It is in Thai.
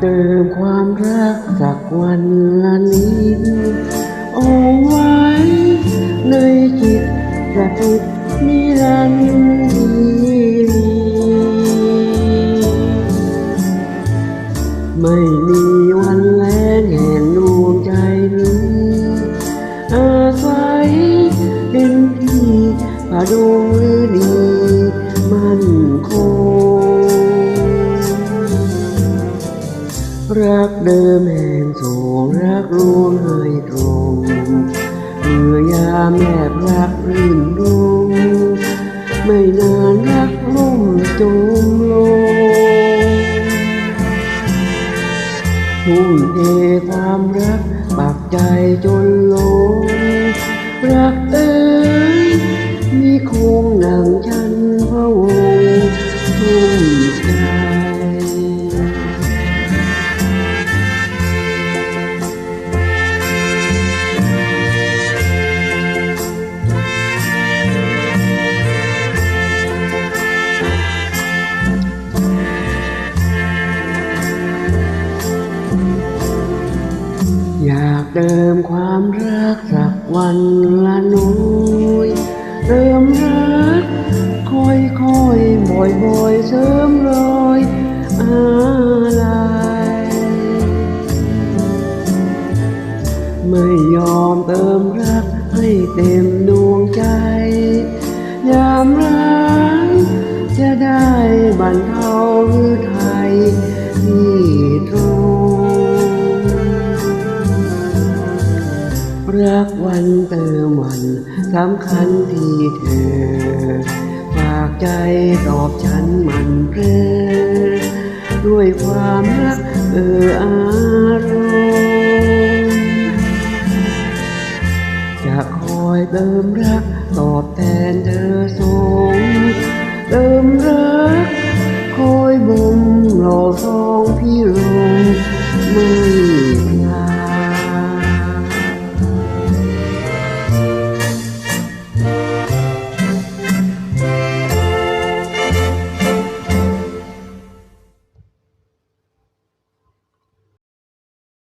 เติมความรักสักวันละนิดเอาไว้ในจิตประทุกนิรันดร์ไม่มีวันแลงแห่งดวงใจนี้อาศัยเป็นที่ผาดงรือดี รักเดิมแห่งสูงรักรู้ให้ตรงเมื่อยามแอบรักรื่นรมไม่นานรักล่มจมลงทุ่มเทความรักปักใจจนลง เติมความรักสักวันละน้อยเติมรักค่อยค่อยบ่อยบ่อยเสริมรอยอะไรไม่ยอมเติมรักให้เต็มดวงใจ รักวันเติมวันสำคัญที่เธอ ฝากใจตอบฉันมันเพลอด้วยความรักเอออารมณ์จะคอยเติมรักตอบแทนเธอสง